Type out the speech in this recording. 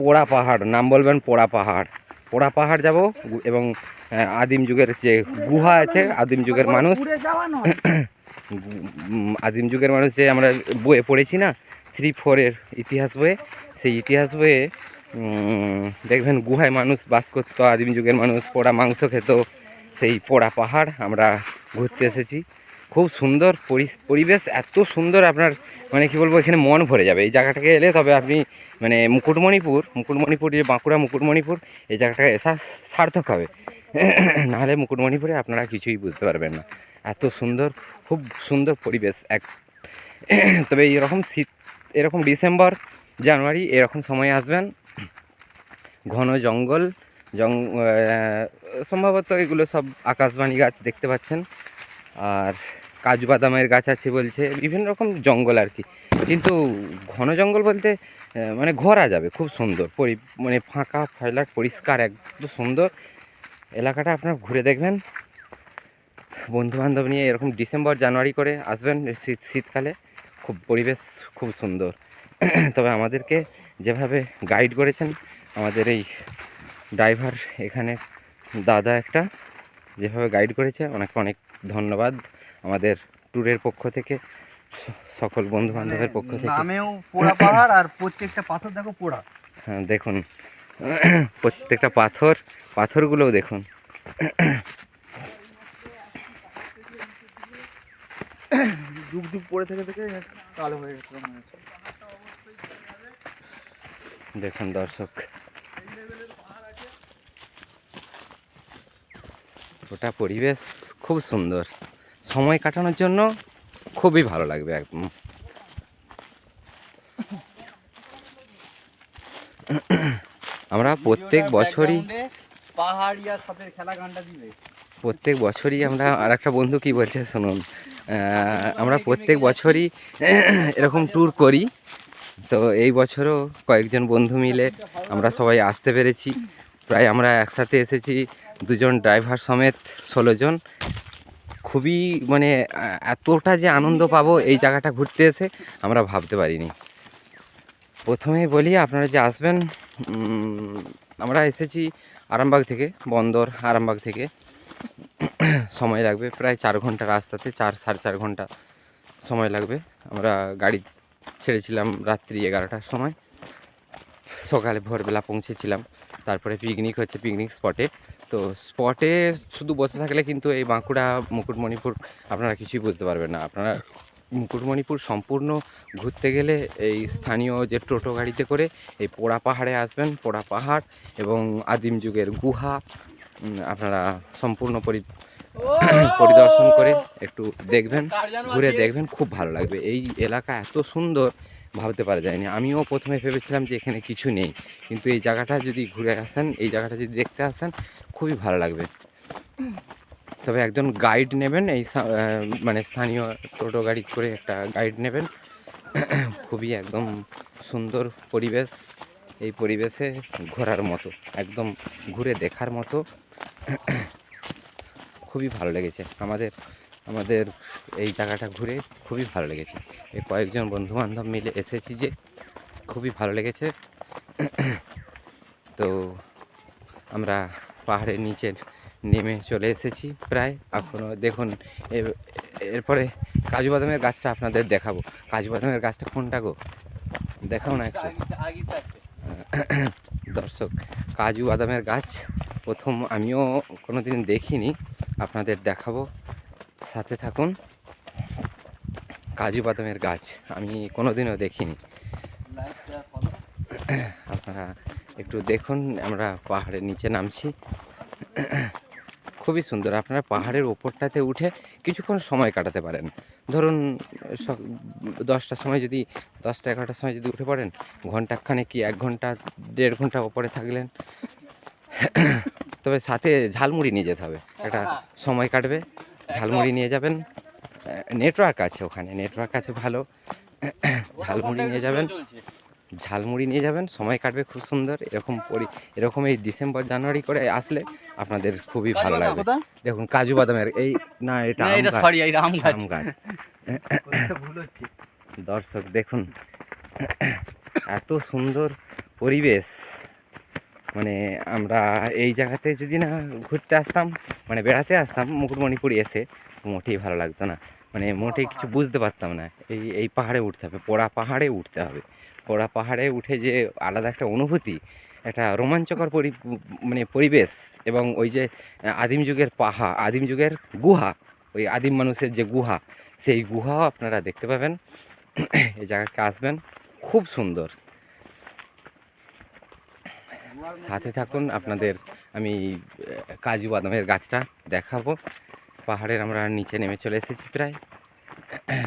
পোড়া পাহাড়, নাম বলবেন পোড়া পাহাড়। পোড়া পাহাড় যাব এবং আদিম যুগের যে গুহা আছে, আদিম যুগের মানুষ আদিম যুগের মানুষ যে আমরা বইয়ে পড়েছি না, থ্রি ফোরের ইতিহাস বইয়ে, সেই ইতিহাস বইয়ে দেখবেন গুহায় মানুষ বাস করতো, আদিম যুগের মানুষ পোড়া মাংস খেত, সেই পোড়া পাহাড় আমরা ঘুরতে এসেছি। খুব সুন্দর পরি- পরিবেশ, এত সুন্দর আপনার মানে কি বলব, এখানে মন ভরে যাবে। এই জায়গাটাকে এলে তবে আপনি মানে মুকুটমণিপুর মুকুটমণিপুর যে বাঁকুড়া মুকুটমণিপুর, এই জায়গাটাকে এসা সার্থক হবে। নাহলে মুকুটমণিপুরে আপনারা কিছুই বুঝতে পারবেন না। এত সুন্দর, খুব সুন্দর পরিবেশ, এক তবে এরকম শীত, এরকম ডিসেম্বর, জানুয়ারি, এরকম সময় আসবেন। ঘন জঙ্গল, জং সম্ভবত এগুলো সব আকাশবাণী গাছ দেখতে পাচ্ছেন। আর কাজু বাদামের গাছ আছে বলছে, বিভিন্ন রকম জঙ্গল আর কি। কিন্তু ঘন জঙ্গল বলতে মানে ঘোরা যাবে, খুব সুন্দর। পরি মানে ফাঁকা ফয়লাট পরিষ্কার, একদম সুন্দর। এলাকাটা আপনার ঘুরে দেখবেন। বন্ধু বান্ধব নিয়ে এরকম ডিসেম্বর, জানুয়ারি করে আসবেন, শীত, শীতকালে। খুব পরিবেশ খুব সুন্দর। তবে আমাদেরকে যেভাবে গাইড করেছেন, আমাদের এই ড্রাইভার এখানে দাদা একটা, যেভাবে গাইড করেছে, ওনাকে অনেক ধন্যবাদ। আমাদের ট্যুরের পক্ষ থেকে সকল বন্ধু বান্ধবের পক্ষ থেকে। নামেও পোড়া পাহাড় আর প্রত্যেকটা পাথর দেখো পোড়া। হ্যাঁ, দেখুন প্রত্যেকটা পাথর পাথরগুলোও দেখুন। যুগ যুগ পড়ে থেকে থেকে কালো হয়ে গেছিল দেখুন দর্শক ওটা পরিবেশ খুব সুন্দর। সময় কাটানোর জন্য খুবই ভালো লাগবে একদম আমরা প্রত্যেক বছরই পাহাড়িয়ার সাথে খেলা গানটা দিবে। প্রত্যেক বছরই আমরা আর একটা বন্ধু কি বলছে শুনুন আমরা প্রত্যেক বছরই এরকম ট্যুর করি। তো এই বছরও কয়েকজন বন্ধু মিলে আমরা সবাই আসতে পেরেছি। প্রায় আমরা একসাথে এসেছি দুজন ড্রাইভার সমেত ষোলো জন। খুবই মানে এতটা যে আনন্দ পাবো এই জায়গাটা ঘুরতে এসে আমরা ভাবতে পারিনি। প্রথমেই বলি, আপনারা যে আসবেন আমরা এসেছি আরামবাগ থেকে, বন্দর আরামবাগ থেকে। সময় লাগবে প্রায় চার ঘণ্টা রাস্তাতে, চার, সাড়ে চার ঘণ্টা সময় লাগবে। আমরা গাড়ি ছেড়েছিলাম রাত্রি এগারোটার সময়। সকালে ভোরবেলা পৌঁছেছিলাম। তারপরে পিকনিক হচ্ছে পিকনিক স্পটে তো স্পটে শুধু বসে থাকলে কিন্তু এই বাঁকুড়া, মুকুটমণিপুর আপনারা কিছুই বুঝতে পারবেন না। আপনারা মুকুটমণিপুর সম্পূর্ণ ঘুরতে গেলে এই স্থানীয় যে টোটো গাড়িতে করে এই পোড়া পাহাড়ে আসবেন, পোড়া পাহাড় এবং আদিম যুগের গুহা আপনারা সম্পূর্ণ পরি, পরিদর্শন করে একটু দেখবেন, ঘুরে দেখবেন, খুব ভালো লাগবে। এই এলাকা এত সুন্দর, ভাবতে পারা যায়নি। আমিও প্রথমে ভেবেছিলাম যে এখানে কিছু নেই। কিন্তু এই জায়গাটা যদি ঘুরে আসেন, এই জায়গাটা যদি দেখতে আসেন খুবই ভালো লাগবে। তবে একজন গাইড নেবেন, এই মানে স্থানীয় টোটো গাড়ি করে একটা গাইড নেবেন। খুবই একদম সুন্দর পরিবেশ, এই পরিবেশে ঘোরার মতো, একদম ঘুরে দেখার মতো। খুবই ভালো লেগেছে। আমাদের আমাদের এই জায়গাটা ঘুরে খুবই ভালো লেগেছে। এই কয়েকজন বন্ধু বান্ধব মিলে এসেছি যে, খুবই ভালো লেগেছে। তো আমরা পাহাড়ের নিচে নেমে চলে এসেছি প্রায়। এখনও দেখুন এরপরে কাজু বাদামের গাছটা আপনাদের দেখাবো। কাজু বাদামের গাছটা কোনটা গো? দেখাও না একটু। দর্শক, কাজু বাদামের গাছ প্রথম আমিও কোনো দিন দেখিনি, আপনাদের দেখাবো। সাথে থাকুন। কাজু বাদামের গাছ আমি কোনো দিনও দেখিনি। আপনারা একটু দেখুন, আমরা পাহাড়ের নিচে নামছি। খুবই সুন্দর, আপনারা পাহাড়ের ওপরটাতে উঠে কিছুক্ষণ সময় কাটাতে পারেন। ধরুন দশটার সময় যদি, দশটা এগারোটার সময় যদি উঠে পড়েন ঘন্টাখানে কি এক ঘণ্টা দেড় ঘণ্টা ওপরে থাকলেন? তবে সাথে ঝালমুড়ি নিয়ে যেতে হবে। একটা সময় কাটবে, ঝালমুড়ি নিয়ে যাবেন। নেটওয়ার্ক আছে ওখানে, নেটওয়ার্ক আছে ভালো। ঝালমুড়ি নিয়ে যাবেন। ঝালমুড়ি নিয়ে যাবেন সময় কাটবে খুব সুন্দর। এরকম পরি এরকম এই ডিসেম্বর জানুয়ারি করে আসলে আপনাদের খুবই ভালো লাগবে। দেখুন কাজু বাদামের এই না এটা আম গাছ, দর্শক দেখুন এত সুন্দর পরিবেশ। মানে আমরা এই জায়গাতে যদি না ঘুরতে আসতাম মানে বেড়াতে আসতাম মুকুটমণিপুর এসে মোটেই ভালো লাগতো না। মানে মোটেই কিছু বুঝতে পারতাম না। এই এই পাহাড়ে উঠতে হবে, পোড়া পাহাড়ে উঠতে হবে। পোড়া পাহাড়ে উঠে যে আলাদা একটা অনুভূতি, একটা রোমাঞ্চকর পরি মানে পরিবেশ এবং ওই যে আদিম যুগের পাহা, আদিম যুগের গুহা, ওই আদিম মানুষের যে গুহা, সেই গুহাও আপনারা দেখতে পাবেন। এই জায়গাকে আসবেন, খুব সুন্দর। সাথে থাকুন, আপনাদের আমি কাজু বাদামের গাছটা দেখাবো। পাহাড়ের আমরা নিচে নেমে চলে এসেছি প্রায়।